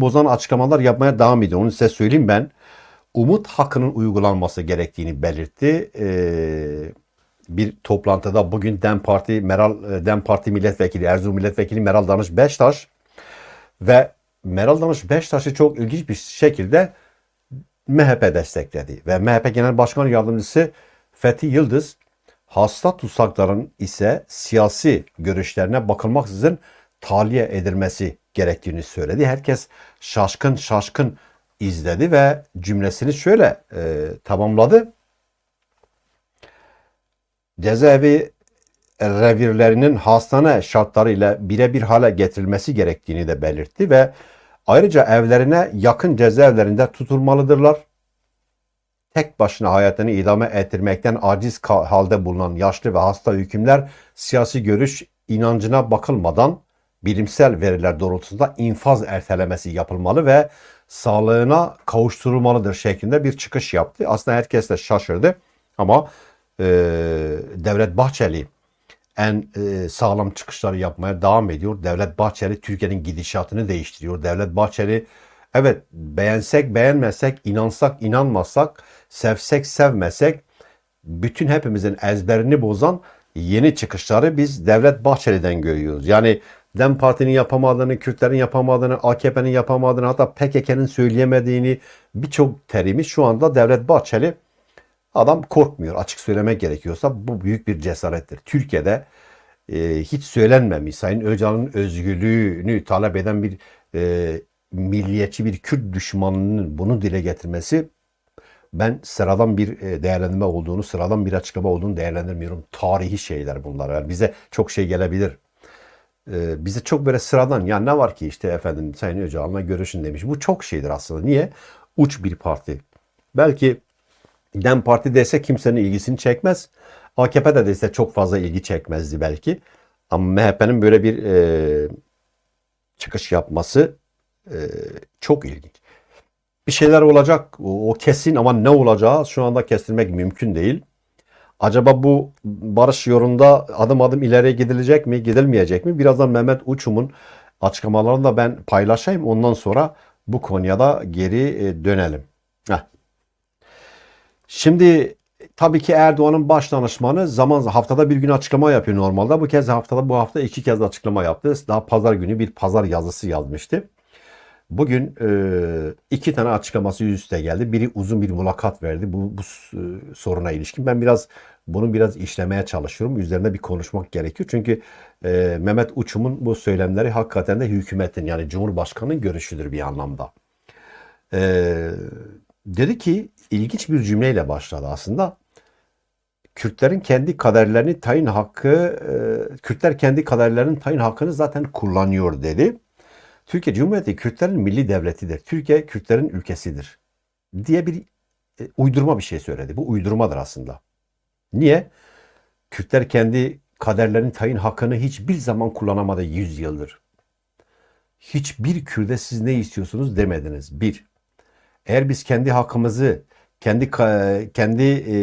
bozan açıklamalar yapmaya devam ediyor. Onu size söyleyeyim ben. Umut hakkının uygulanması gerektiğini belirtti. Ee, bir toplantıda bugün DEM Parti Meral e, DEM Parti Milletvekili Erzurum Milletvekili Meral Danış Beştaş ve Meral Danış Beştaş'ı çok ilginç bir şekilde MHP destekledi ve MHP Genel Başkan Yardımcısı Fethi Yıldız hasta tutsakların ise siyasi görüşlerine bakılmaksızın tahliye edilmesi gerektiğini söyledi. Herkes şaşkın şaşkın izledi ve cümlesini şöyle e, tamamladı. Cezaevi revirlerinin hastane şartlarıyla birebir hale getirilmesi gerektiğini de belirtti ve ayrıca evlerine yakın cezaevlerinde tutulmalıdırlar. Tek başına hayatını idame ettirmekten aciz halde bulunan yaşlı ve hasta hükümler siyasi görüş inancına bakılmadan bilimsel veriler doğrultusunda infaz ertelemesi yapılmalı ve sağlığına kavuşturulmalıdır şeklinde bir çıkış yaptı. Aslında herkes de şaşırdı ama e, Devlet Bahçeli en e, sağlam çıkışları yapmaya devam ediyor. Devlet Bahçeli Türkiye'nin gidişatını değiştiriyor. Devlet Bahçeli evet beğensek beğenmesek, inansak inanmasak, sevsek sevmesek bütün hepimizin ezberini bozan yeni çıkışları biz Devlet Bahçeli'den görüyoruz. Yani DEM Parti'nin yapamadığını, Kürtlerin yapamadığını, AKP'nin yapamadığını hatta PKK'nın söyleyemediğini birçok terimi şu anda Devlet Bahçeli Adam korkmuyor. Açık söylemek gerekiyorsa bu büyük bir cesarettir. Türkiye'de e, hiç söylenmemiş Sayın Öcalan'ın özgürlüğünü talep eden bir e, milliyetçi bir Kürt düşmanının bunu dile getirmesi ben sıradan bir e, değerlendirme olduğunu, sıradan bir açıklama olduğunu değerlendirmiyorum. Tarihi şeyler bunlar. Yani bize çok şey gelebilir. E, bize çok böyle sıradan ya ne var ki işte efendim Sayın Öcalan'la görüşün demiş. Bu çok şeydir aslında. Niye? Uç bir parti. Belki DEM Parti dese kimsenin ilgisini çekmez. AKP de dese çok fazla ilgi çekmezdi belki. Ama MHP'nin böyle bir e, çıkış yapması e, çok ilginç. Bir şeyler olacak o, o kesin ama ne olacağı şu anda kestirmek mümkün değil. Acaba bu barış yolunda adım adım ileriye gidilecek mi, gidilmeyecek mi? Birazdan Mehmet Uçum'un açıklamalarını da ben paylaşayım. Ondan sonra bu konuya da geri e, dönelim. Heh. Şimdi tabii ki Erdoğan'ın baş danışmanı zaman haftada bir gün açıklama yapıyor normalde. Bu kez haftada bu hafta iki kez açıklama yaptı. Daha pazar günü bir pazar yazısı yazmıştı. Bugün e, iki tane açıklaması yüz üste geldi. Biri uzun bir mülakat verdi bu, bu e, soruna ilişkin. Ben biraz bunu biraz işlemeye çalışıyorum. Üzerinde bir konuşmak gerekiyor. Çünkü e, Mehmet Uçum'un bu söylemleri hakikaten de hükümetin yani Cumhurbaşkanı'nın görüşüdür bir anlamda. E, dedi ki ilginç bir cümleyle başladı aslında. Kürtlerin kendi kaderlerini tayin hakkı, e, Kürtler kendi kaderlerinin tayin hakkını zaten kullanıyor dedi. Türkiye Cumhuriyeti Kürtlerin milli devletidir. Türkiye Kürtlerin ülkesidir diye bir e, uydurma bir şey söyledi. Bu uydurmadır aslında. Niye? Kürtler kendi kaderlerinin tayin hakkını hiçbir zaman kullanamadı 100 yıldır. Hiçbir Kürde siz ne istiyorsunuz demediniz. Bir. Eğer biz kendi hakkımızı, kendi kendi e,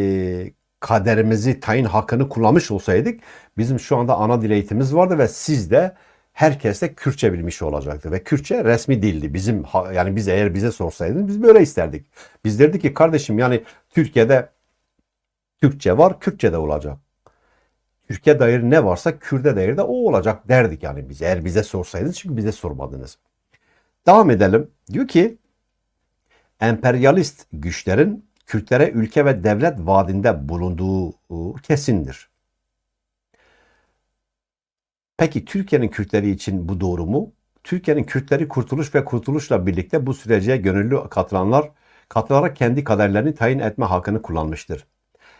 kaderimizi, tayin hakkını kullanmış olsaydık bizim şu anda ana dil eğitimimiz vardı ve siz de herkes de Kürtçe bilmiş olacaktı ve Kürtçe resmi dildi. Bizim yani biz eğer bize sorsaydınız biz böyle isterdik. Biz derdik ki kardeşim yani Türkiye'de Türkçe var, Kürtçe de olacak. Türkiye dair ne varsa Kürde dair de o olacak derdik yani biz eğer bize sorsaydınız çünkü bize sormadınız. Devam edelim. Diyor ki emperyalist güçlerin Kürtlere ülke ve devlet vaadinde bulunduğu kesindir. Peki Türkiye'nin Kürtleri için bu doğru mu? Türkiye'nin Kürtleri kurtuluş ve kurtuluşla birlikte bu sürece gönüllü katılanlar katılarak kendi kaderlerini tayin etme hakkını kullanmıştır.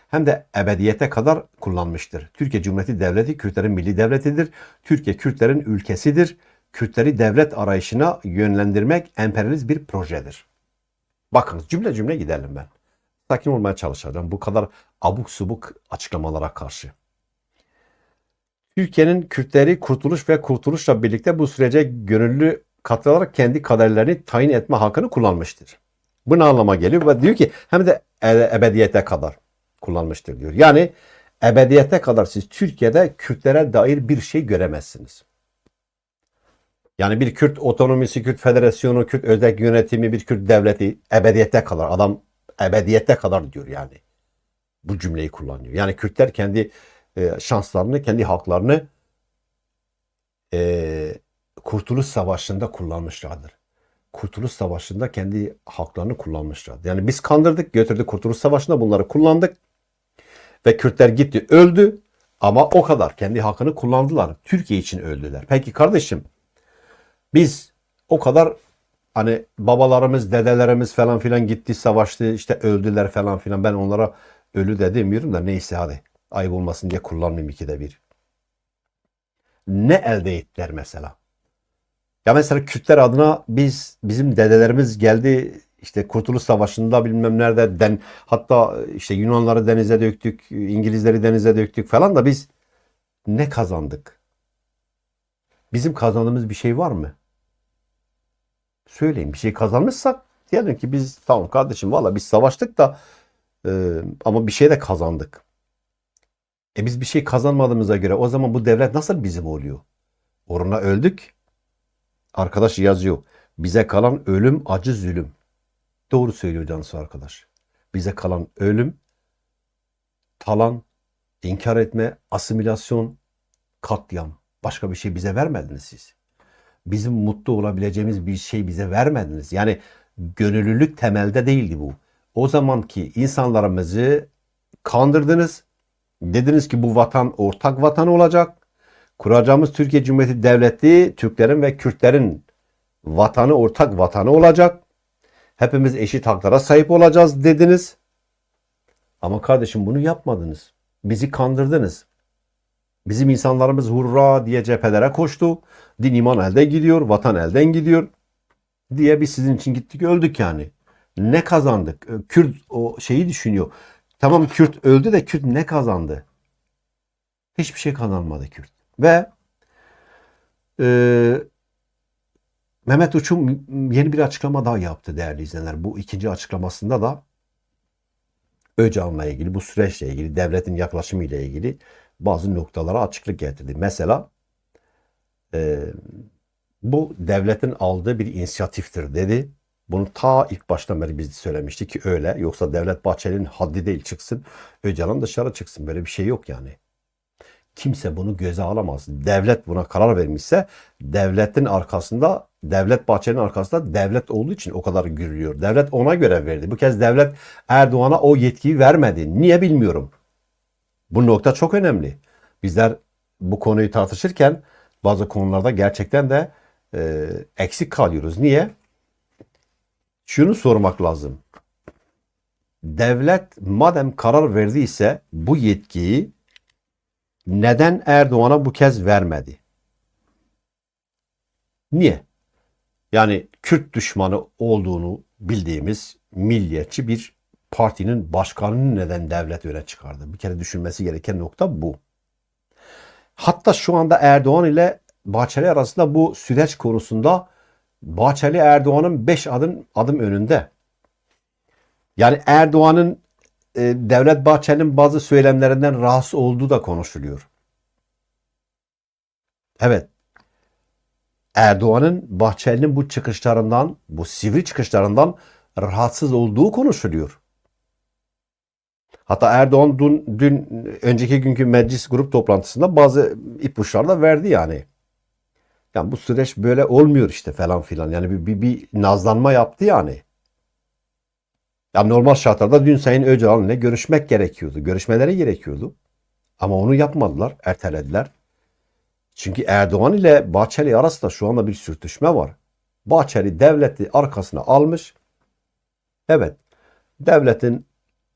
Hem de ebediyete kadar kullanmıştır. Türkiye Cumhuriyeti Devleti Kürtlerin milli devletidir. Türkiye Kürtlerin ülkesidir. Kürtleri devlet arayışına yönlendirmek emperyalist bir projedir. Bakınız cümle cümle gidelim ben. Sakin olmaya çalışacağım bu kadar abuk subuk açıklamalara karşı. Türkiye'nin Kürtleri kurtuluş ve kurtuluşla birlikte bu sürece gönüllü katılarak kendi kaderlerini tayin etme hakkını kullanmıştır. Bu ne anlama geliyor? Ve diyor ki hem de e- ebediyete kadar kullanmıştır diyor. Yani ebediyete kadar siz Türkiye'de Kürtlere dair bir şey göremezsiniz. Yani bir Kürt otonomisi, Kürt federasyonu, Kürt özel yönetimi, bir Kürt devleti ebediyette kadar. Adam ebediyette kadar diyor yani. Bu cümleyi kullanıyor. Yani Kürtler kendi e, şanslarını, kendi haklarını e, Kurtuluş Savaşı'nda kullanmışlardır. Kurtuluş Savaşı'nda kendi haklarını kullanmışlardı. Yani biz kandırdık, götürdük Kurtuluş Savaşı'nda bunları kullandık. Ve Kürtler gitti, öldü. Ama o kadar kendi hakkını kullandılar. Türkiye için öldüler. Peki kardeşim biz o kadar hani babalarımız, dedelerimiz falan filan gitti, savaştı, işte öldüler falan filan. Ben onlara ölü de demiyorum da neyse hadi. Ayıp olmasın diye kullanmayayım ikide bir. Ne elde ettiler mesela? Ya mesela Kürtler adına biz bizim dedelerimiz geldi işte Kurtuluş Savaşı'nda bilmem nerede den hatta işte Yunanları denize döktük, İngilizleri denize döktük falan da biz ne kazandık? Bizim kazandığımız bir şey var mı? Söyleyin bir şey kazanmışsak diyelim ki biz tamam kardeşim valla biz savaştık da e, ama bir şey de kazandık. E biz bir şey kazanmadığımıza göre o zaman bu devlet nasıl bizim oluyor? Uğruna öldük. Arkadaş yazıyor. Bize kalan ölüm, acı, zulüm. Doğru söylüyor Cansu arkadaş. Bize kalan ölüm, talan, inkar etme, asimilasyon, katliam. Başka bir şey bize vermediniz siz. Bizim mutlu olabileceğimiz bir şey bize vermediniz. Yani gönüllülük temelde değildi bu. O zamanki insanlarımızı kandırdınız. Dediniz ki bu vatan ortak vatan olacak. Kuracağımız Türkiye Cumhuriyeti Devleti Türklerin ve Kürtlerin vatanı ortak vatanı olacak. Hepimiz eşit haklara sahip olacağız dediniz. Ama kardeşim bunu yapmadınız. Bizi kandırdınız. Bizim insanlarımız hurra diye cephelere koştu. Din iman elde gidiyor, vatan elden gidiyor diye biz sizin için gittik öldük yani. Ne kazandık? Kürt o şeyi düşünüyor. Tamam Kürt öldü de Kürt ne kazandı? Hiçbir şey kazanmadı Kürt. Ve e, Mehmet Uçum yeni bir açıklama daha yaptı değerli izleyenler. Bu ikinci açıklamasında da Öcalan'la ilgili, bu süreçle ilgili, devletin yaklaşımı ile ilgili bazı noktalara açıklık getirdi. Mesela e, bu devletin aldığı bir inisiyatiftir dedi. Bunu ta ilk baştan beri biz söylemişti ki öyle. Yoksa Devlet Bahçeli'nin haddi değil çıksın. Öcalan dışarı çıksın. Böyle bir şey yok yani. Kimse bunu göze alamaz. Devlet buna karar vermişse devletin arkasında, Devlet Bahçeli'nin arkasında devlet olduğu için o kadar gürülüyor. Devlet ona göre verdi. Bu kez devlet Erdoğan'a o yetkiyi vermedi. Niye bilmiyorum. Bu nokta çok önemli. Bizler bu konuyu tartışırken bazı konularda gerçekten de e, eksik kalıyoruz. Niye? Şunu sormak lazım. Devlet madem karar verdiyse bu yetkiyi neden Erdoğan'a bu kez vermedi? Niye? Yani Kürt düşmanı olduğunu bildiğimiz milliyetçi bir partinin başkanını neden devlet öne çıkardı? Bir kere düşünmesi gereken nokta bu. Hatta şu anda Erdoğan ile Bahçeli arasında bu süreç konusunda Bahçeli Erdoğan'ın 5 adım adım önünde. Yani Erdoğan'ın e, Devlet Bahçeli'nin bazı söylemlerinden rahatsız olduğu da konuşuluyor. Evet. Erdoğan'ın Bahçeli'nin bu çıkışlarından, bu sivri çıkışlarından rahatsız olduğu konuşuluyor. Hatta Erdoğan dün, dün önceki günkü meclis grup toplantısında bazı ipuçları da verdi yani. Yani bu süreç böyle olmuyor işte falan filan. Yani bir, bir, bir nazlanma yaptı yani. Ya normal şartlarda dün Sayın Öcalan'la görüşmek gerekiyordu. Görüşmeleri gerekiyordu. Ama onu yapmadılar, ertelediler. Çünkü Erdoğan ile Bahçeli arasında şu anda bir sürtüşme var. Bahçeli devleti arkasına almış. Evet, devletin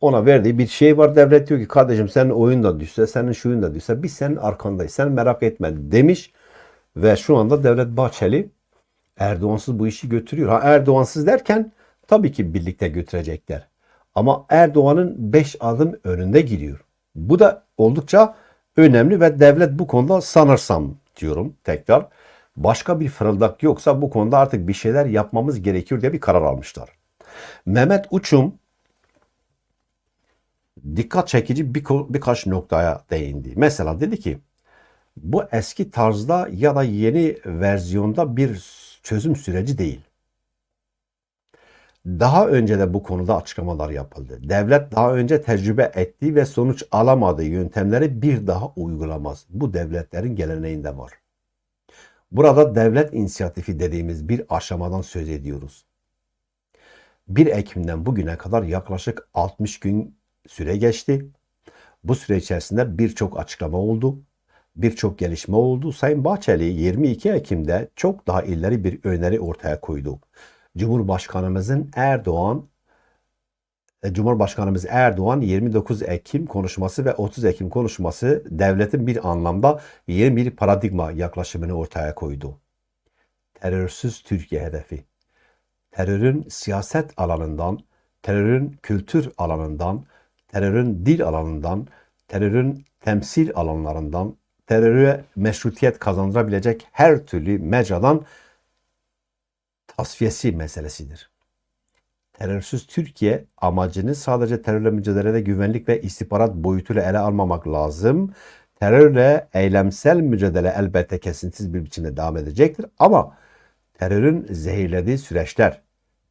ona verdiği bir şey var. Devlet diyor ki kardeşim senin oyun da düşse, senin şuyun da düşse biz senin arkandayız. Sen merak etme demiş. Ve şu anda Devlet Bahçeli Erdoğansız bu işi götürüyor. Ha Erdoğansız derken tabii ki birlikte götürecekler. Ama Erdoğan'ın 5 adım önünde gidiyor. Bu da oldukça önemli ve devlet bu konuda sanırsam diyorum tekrar başka bir fırıldak yoksa bu konuda artık bir şeyler yapmamız gerekiyor diye bir karar almışlar. Mehmet Uçum dikkat çekici bir, birkaç noktaya değindi. Mesela dedi ki Bu eski tarzda ya da yeni versiyonda bir çözüm süreci değil. Daha önce de bu konuda açıklamalar yapıldı. Devlet daha önce tecrübe ettiği ve sonuç alamadığı yöntemleri bir daha uygulamaz. Bu devletlerin geleneğinde var. Burada devlet inisiyatifi dediğimiz bir aşamadan söz ediyoruz. 1 Ekim'den bugüne kadar yaklaşık 60 gün süre geçti. Bu süre içerisinde birçok açıklama oldu. Birçok gelişme oldu. Sayın Bahçeli 22 Ekim'de çok daha ileri bir öneri ortaya koydu. Cumhurbaşkanımızın Erdoğan e, Cumhurbaşkanımız Erdoğan 29 Ekim konuşması ve 30 Ekim konuşması devletin bir anlamda yeni bir paradigma yaklaşımını ortaya koydu. Terörsüz Türkiye hedefi. Terörün siyaset alanından, terörün kültür alanından, terörün dil alanından, terörün temsil alanlarından, teröre meşrutiyet kazandırabilecek her türlü mecradan tasfiyesi meselesidir. Terörsüz Türkiye amacını sadece terörle mücadelede güvenlik ve istihbarat boyutuyla ele almamak lazım. Terörle eylemsel mücadele elbette kesintisiz bir biçimde devam edecektir ama terörün zehirlediği süreçler,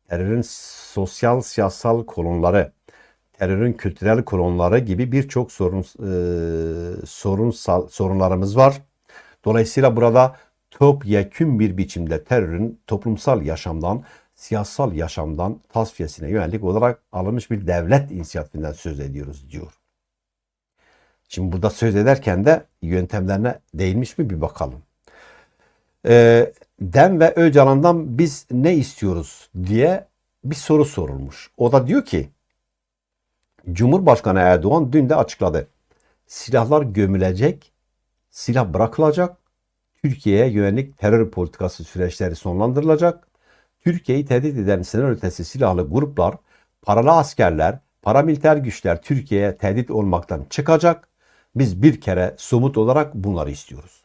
terörün sosyal siyasal kolonları, terörün kültürel kolonları gibi birçok sorun e, sorunsal sorunlarımız var. Dolayısıyla burada topyekün bir biçimde terörün toplumsal yaşamdan, siyasal yaşamdan tasfiyesine yönelik olarak alınmış bir devlet inisiyatifinden söz ediyoruz diyor. Şimdi burada söz ederken de yöntemlerine değinmiş mi bir bakalım. Ee, Dem ve Öcalan'dan biz ne istiyoruz diye bir soru sorulmuş. O da diyor ki Cumhurbaşkanı Erdoğan dün de açıkladı. Silahlar gömülecek, silah bırakılacak, Türkiye'ye yönelik terör politikası süreçleri sonlandırılacak, Türkiye'yi tehdit eden sınır ötesi silahlı gruplar, paralı askerler, paramiliter güçler Türkiye'ye tehdit olmaktan çıkacak. Biz bir kere somut olarak bunları istiyoruz.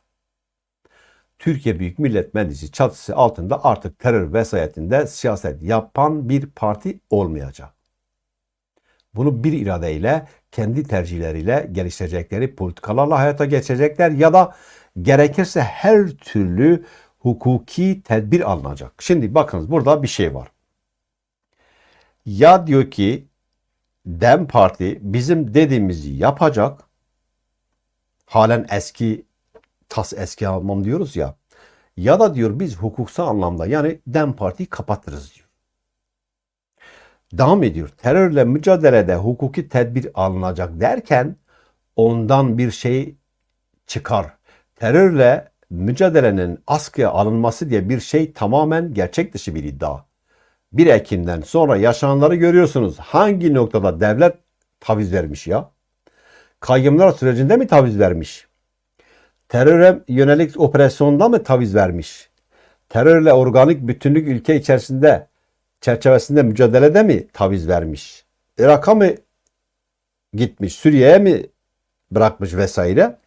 Türkiye Büyük Millet Meclisi çatısı altında artık terör vesayetinde siyaset yapan bir parti olmayacak. Bunu bir iradeyle, kendi tercihleriyle geliştirecekleri politikalarla hayata geçecekler ya da gerekirse her türlü hukuki tedbir alınacak. Şimdi bakınız burada bir şey var. Ya diyor ki Dem Parti bizim dediğimizi yapacak. Halen eski tas eski almam diyoruz ya. Ya da diyor biz hukuksal anlamda yani Dem Parti'yi kapatırız diyor. Devam ediyor. Terörle mücadelede hukuki tedbir alınacak derken ondan bir şey çıkar. Terörle mücadelenin askıya alınması diye bir şey tamamen gerçek dışı bir iddia. 1 Ekim'den sonra yaşananları görüyorsunuz. Hangi noktada devlet taviz vermiş ya? Kayyımlar sürecinde mi taviz vermiş? Teröre yönelik operasyonda mı taviz vermiş? Terörle organik bütünlük ülke içerisinde çerçevesinde mücadelede mi taviz vermiş? Irak'a mı gitmiş? Suriye'ye mi bırakmış vesaire?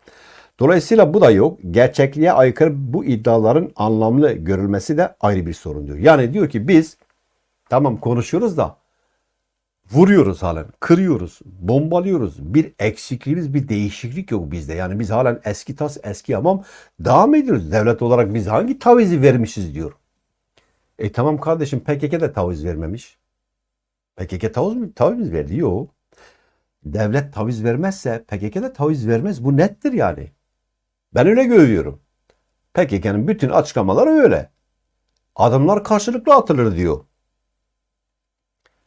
Dolayısıyla bu da yok. Gerçekliğe aykırı bu iddiaların anlamlı görülmesi de ayrı bir sorun diyor. Yani diyor ki biz tamam konuşuyoruz da vuruyoruz halen, kırıyoruz, bombalıyoruz. Bir eksikliğimiz, bir değişiklik yok bizde. Yani biz halen eski tas, eski hamam devam ediyoruz. Devlet olarak biz hangi tavizi vermişiz diyor. E tamam kardeşim PKK de taviz vermemiş. PKK taviz mi, taviz verdi? Yok. Devlet taviz vermezse PKK de taviz vermez. Bu nettir yani. Ben öyle görüyorum. PKK'nın bütün açıklamaları öyle. Adımlar karşılıklı atılır diyor.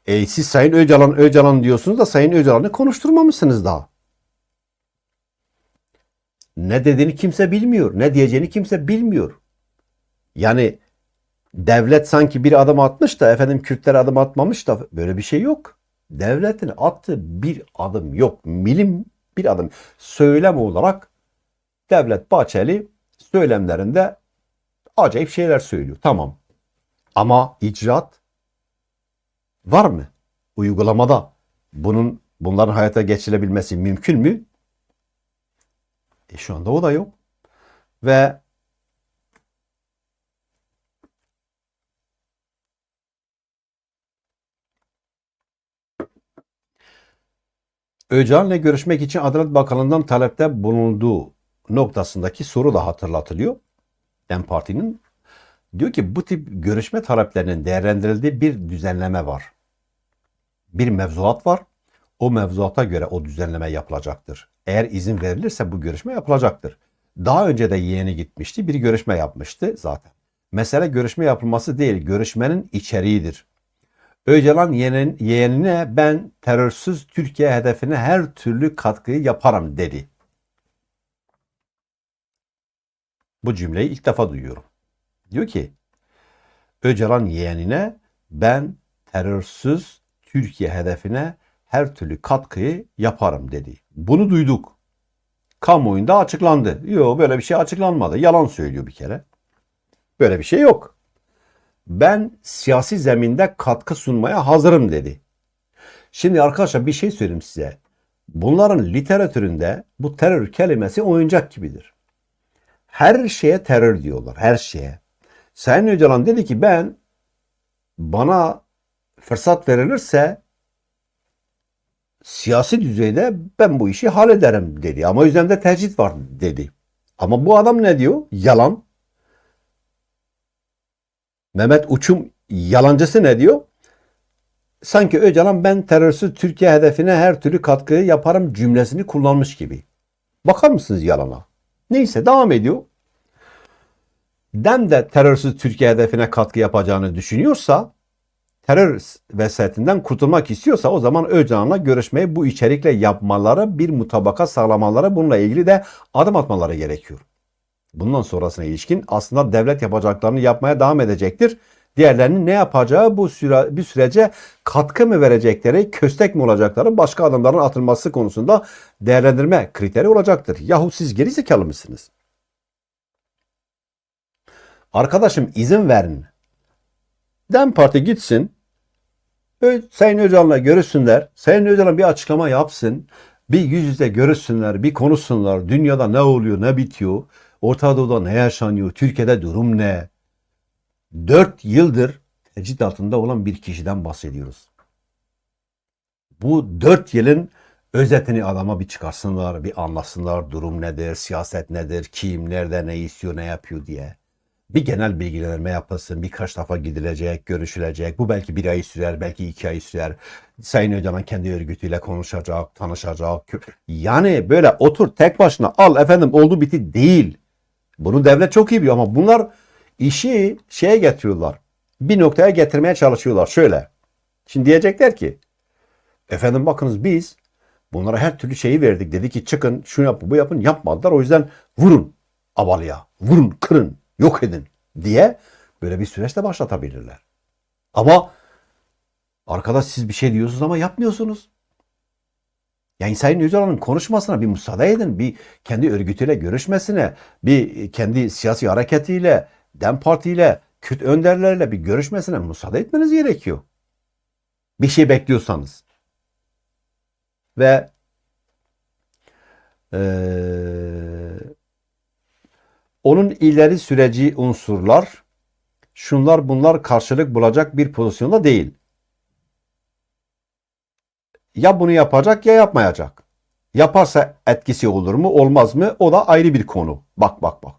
E siz Sayın Öcalan Öcalan diyorsunuz da Sayın Öcalan'ı konuşturmamışsınız daha. Ne dediğini kimse bilmiyor. Ne diyeceğini kimse bilmiyor. Yani devlet sanki bir adım atmış da efendim Kürtler adım atmamış da böyle bir şey yok. Devletin attığı bir adım yok. Milim bir adım. Söylem olarak Devlet Bahçeli söylemlerinde acayip şeyler söylüyor. Tamam. Ama icraat var mı? Uygulamada bunun bunların hayata geçirebilmesi mümkün mü? E şu anda o da yok. Ve Öcalan'la görüşmek için Adalet Bakanlığı'ndan talepte bulunduğu noktasındaki soru da hatırlatılıyor. DEM Parti'nin diyor ki bu tip görüşme taleplerinin değerlendirildiği bir düzenleme var. Bir mevzuat var. O mevzuata göre o düzenleme yapılacaktır. Eğer izin verilirse bu görüşme yapılacaktır. Daha önce de yeğeni gitmişti. Bir görüşme yapmıştı zaten. Mesele görüşme yapılması değil, görüşmenin içeriğidir. Öcalan yeğenin, yeğenine ben terörsüz Türkiye hedefine her türlü katkıyı yaparım dedi. Bu cümleyi ilk defa duyuyorum. Diyor ki Öcalan yeğenine ben terörsüz Türkiye hedefine her türlü katkıyı yaparım dedi. Bunu duyduk. Kamuoyunda açıklandı. Yok böyle bir şey açıklanmadı. Yalan söylüyor bir kere. Böyle bir şey yok. Ben siyasi zeminde katkı sunmaya hazırım dedi. Şimdi arkadaşlar bir şey söyleyeyim size. Bunların literatüründe bu terör kelimesi oyuncak gibidir. Her şeye terör diyorlar. Her şeye. Sayın Öcalan dedi ki ben bana fırsat verilirse siyasi düzeyde ben bu işi hallederim dedi. Ama üzerinde tercih var dedi. Ama bu adam ne diyor? Yalan. Mehmet Uçum yalancısı ne diyor? Sanki Öcalan ben terörsüz Türkiye hedefine her türlü katkıyı yaparım cümlesini kullanmış gibi. Bakar mısınız yalana? Neyse devam ediyor. Dem de terörsüz Türkiye hedefine katkı yapacağını düşünüyorsa, terör vesayetinden kurtulmak istiyorsa o zaman Öcalan'la görüşmeyi bu içerikle yapmaları, bir mutabaka sağlamaları, bununla ilgili de adım atmaları gerekiyor. Bundan sonrasına ilişkin aslında devlet yapacaklarını yapmaya devam edecektir. Diğerlerinin ne yapacağı bu süre, bir sürece katkı mı verecekleri, köstek mi olacakları başka adımların atılması konusunda değerlendirme kriteri olacaktır. Yahu siz geri zekalı mısınız? Arkadaşım izin verin. Dem Parti gitsin. Sayın Öcalan'la görüşsünler. Sayın Öcalan bir açıklama yapsın. Bir yüz yüze görüşsünler, bir konuşsunlar. Dünyada ne oluyor, ne bitiyor? Orta Doğu'da ne yaşanıyor? Türkiye'de durum ne? Dört yıldır tecrit altında olan bir kişiden bahsediyoruz. Bu dört yılın özetini adama bir çıkarsınlar, bir anlasınlar. Durum nedir, siyaset nedir, kim, nerede, ne istiyor, ne yapıyor diye. Bir genel bilgilendirme yapılsın, birkaç defa gidilecek, görüşülecek. Bu belki bir ay sürer, belki iki ay sürer. Sayın Öcalan kendi örgütüyle konuşacak, tanışacak. Yani böyle otur tek başına al efendim oldu bitti değil. Bunu devlet çok iyi biliyor ama bunlar işi şeye getiriyorlar. Bir noktaya getirmeye çalışıyorlar. Şöyle. Şimdi diyecekler ki efendim bakınız biz bunlara her türlü şeyi verdik. Dedi ki çıkın şunu yapın bu yapın yapmadılar. O yüzden vurun abalıya. Vurun kırın yok edin diye böyle bir süreçte başlatabilirler. Ama arkadaş siz bir şey diyorsunuz ama yapmıyorsunuz. Yani Sayın Öcalan'ın konuşmasına bir müsaade edin. Bir kendi örgütüyle görüşmesine, bir kendi siyasi hareketiyle, DEM Parti'yle, Kürt önderlerle bir görüşmesine müsaade etmeniz gerekiyor. Bir şey bekliyorsanız. Ve eee, onun ileri süreci unsurlar şunlar bunlar karşılık bulacak bir pozisyonda değil. Ya bunu yapacak ya yapmayacak. Yaparsa etkisi olur mu olmaz mı o da ayrı bir konu. Bak bak bak.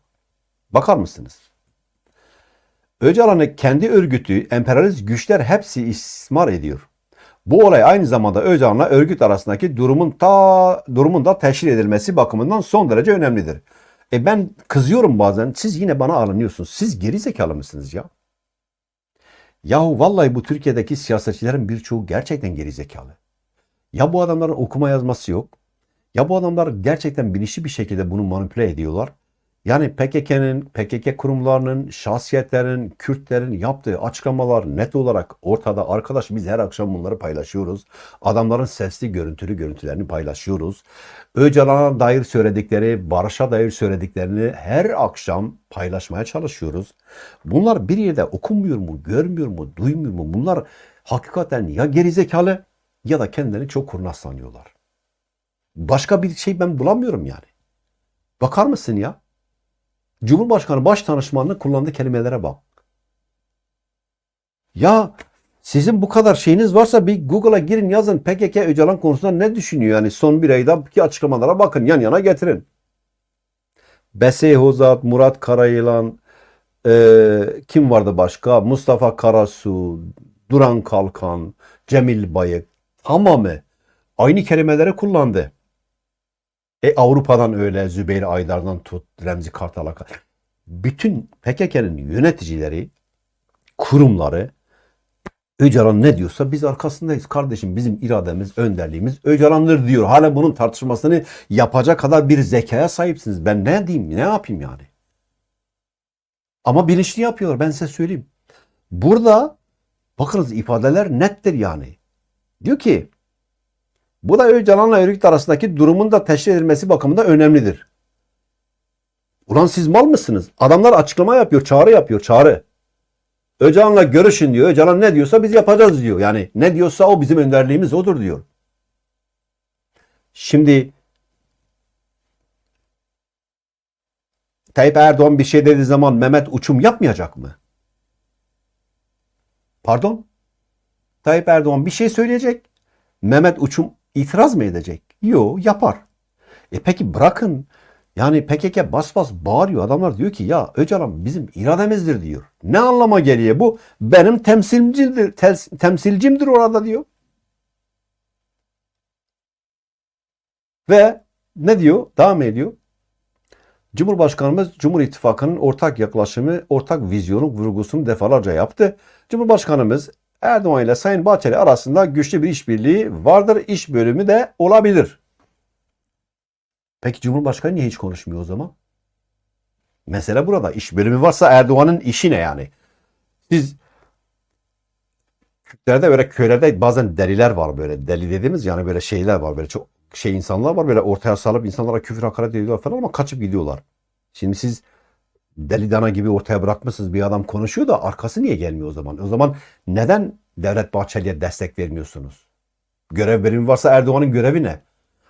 Bakar mısınız? Öcalan'ı kendi örgütü, emperyalist güçler hepsi istismar ediyor. Bu olay aynı zamanda Öcalan'la örgüt arasındaki durumun ta durumun da teşhir edilmesi bakımından son derece önemlidir. E ben kızıyorum bazen. Siz yine bana alınıyorsunuz. Siz geri zekalı mısınız ya? Yahu vallahi bu Türkiye'deki siyasetçilerin birçoğu gerçekten geri zekalı. Ya bu adamların okuma yazması yok. Ya bu adamlar gerçekten bilinçli bir şekilde bunu manipüle ediyorlar. Yani PKK'nın, PKK kurumlarının, şahsiyetlerin, Kürtlerin yaptığı açıklamalar net olarak ortada. Arkadaş biz her akşam bunları paylaşıyoruz. Adamların sesli görüntülü görüntülerini paylaşıyoruz. Öcalan'a dair söyledikleri, Barış'a dair söylediklerini her akşam paylaşmaya çalışıyoruz. Bunlar bir yerde okunmuyor mu, görmüyor mu, duymuyor mu? Bunlar hakikaten ya gerizekalı ya da kendilerini çok kurnaz sanıyorlar. Başka bir şey ben bulamıyorum yani. Bakar mısın ya? Cumhurbaşkanı baş danışmanının kullandığı kelimelere bak. Ya sizin bu kadar şeyiniz varsa bir Google'a girin yazın PKK Öcalan konusunda ne düşünüyor? Yani son bir aydaki açıklamalara bakın yan yana getirin. Besey Hozat, Murat Karayılan, e, kim vardı başka? Mustafa Karasu, Duran Kalkan, Cemil Bayık tamamı aynı kelimeleri kullandı. E Avrupa'dan öyle Zübeyir Aydar'dan tut Remzi Kartal'a kadar. Bütün PKK'nın yöneticileri, kurumları Öcalan ne diyorsa biz arkasındayız. Kardeşim bizim irademiz, önderliğimiz Öcalan'dır diyor. Hala bunun tartışmasını yapacak kadar bir zekaya sahipsiniz. Ben ne diyeyim, ne yapayım yani? Ama bilinçli yapıyorlar ben size söyleyeyim. Burada bakınız ifadeler nettir yani. Diyor ki bu da Öcalan'la örgüt arasındaki durumun da teşhir edilmesi bakımında önemlidir. Ulan siz mal mısınız? Adamlar açıklama yapıyor, çağrı yapıyor, çağrı. Öcalan'la görüşün diyor. Öcalan ne diyorsa biz yapacağız diyor. Yani ne diyorsa o bizim önderliğimiz odur diyor. Şimdi Tayyip Erdoğan bir şey dediği zaman Mehmet uçum yapmayacak mı? Pardon? Tayyip Erdoğan bir şey söyleyecek. Mehmet uçum itiraz mı edecek? Yo yapar. E peki bırakın. Yani PKK bas bas bağırıyor. Adamlar diyor ki ya Öcalan bizim irademizdir diyor. Ne anlama geliyor bu? Benim temsilcimdir, temsilcimdir orada diyor. Ve ne diyor? Devam ediyor. Cumhurbaşkanımız Cumhur İttifakı'nın ortak yaklaşımı, ortak vizyonu vurgusunu defalarca yaptı. Cumhurbaşkanımız Erdoğan ile Sayın Bahçeli arasında güçlü bir işbirliği vardır. İş bölümü de olabilir. Peki Cumhurbaşkanı niye hiç konuşmuyor o zaman? Mesele burada. İş bölümü varsa Erdoğan'ın işi ne yani? Siz Kürtlerde böyle köylerde bazen deliler var böyle. Deli dediğimiz yani böyle şeyler var böyle çok şey insanlar var böyle ortaya salıp insanlara küfür hakaret ediyorlar falan ama kaçıp gidiyorlar. Şimdi siz deli dana gibi ortaya bırakmışsınız bir adam konuşuyor da arkası niye gelmiyor o zaman? O zaman neden Devlet Bahçeli'ye destek vermiyorsunuz? Görev verimi varsa Erdoğan'ın görevi ne?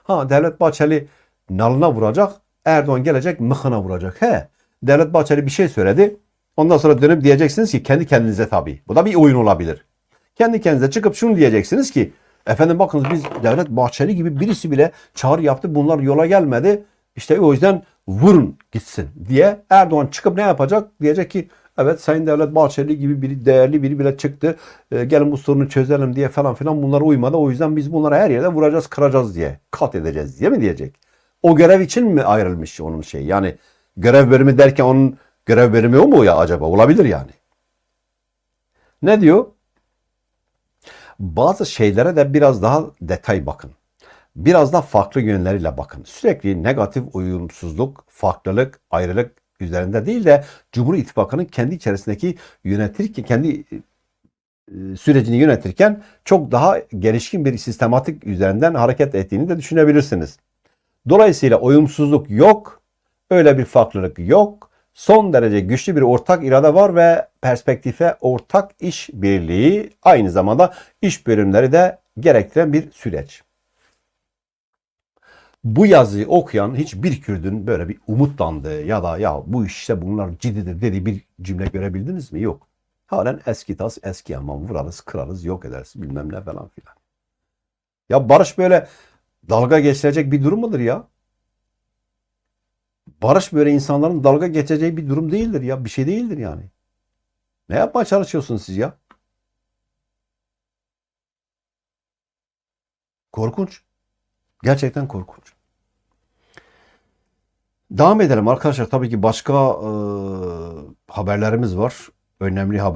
Ha Devlet Bahçeli nalına vuracak, Erdoğan gelecek mıhına vuracak. He, Devlet Bahçeli bir şey söyledi. Ondan sonra dönüp diyeceksiniz ki kendi kendinize tabii. Bu da bir oyun olabilir. Kendi kendinize çıkıp şunu diyeceksiniz ki efendim bakınız biz Devlet Bahçeli gibi birisi bile çağrı yaptı. Bunlar yola gelmedi. İşte o yüzden vurun gitsin diye Erdoğan çıkıp ne yapacak? Diyecek ki evet Sayın Devlet Bahçeli gibi biri değerli biri bile çıktı. E, gelin bu sorunu çözelim diye falan filan bunlara uymadı. O yüzden biz bunları her yerde vuracağız, kıracağız diye. Kat edeceğiz diye mi diyecek? O görev için mi ayrılmış onun şey? Yani görev verimi derken onun görev verimi o mu ya acaba? Olabilir yani. Ne diyor? Bazı şeylere de biraz daha detay bakın. Biraz daha farklı yönleriyle bakın. Sürekli negatif uyumsuzluk, farklılık, ayrılık üzerinde değil de Cumhur İttifakı'nın kendi içerisindeki yönetirken, kendi e, sürecini yönetirken çok daha gelişkin bir sistematik üzerinden hareket ettiğini de düşünebilirsiniz. Dolayısıyla uyumsuzluk yok, öyle bir farklılık yok. Son derece güçlü bir ortak irade var ve perspektife ortak iş birliği aynı zamanda iş bölümleri de gerektiren bir süreç. Bu yazıyı okuyan hiçbir Kürdün böyle bir umutlandığı ya da ya bu işte bunlar ciddidir dediği bir cümle görebildiniz mi? Yok. Halen eski tas eski aman vurarız kırarız yok ederiz bilmem ne falan filan. Ya barış böyle dalga geçirecek bir durum mudur ya? Barış böyle insanların dalga geçeceği bir durum değildir ya. Bir şey değildir yani. Ne yapmaya çalışıyorsunuz siz ya? Korkunç. Gerçekten korkunç. Devam edelim arkadaşlar. Tabii ki başka e, haberlerimiz var. Önemli haber.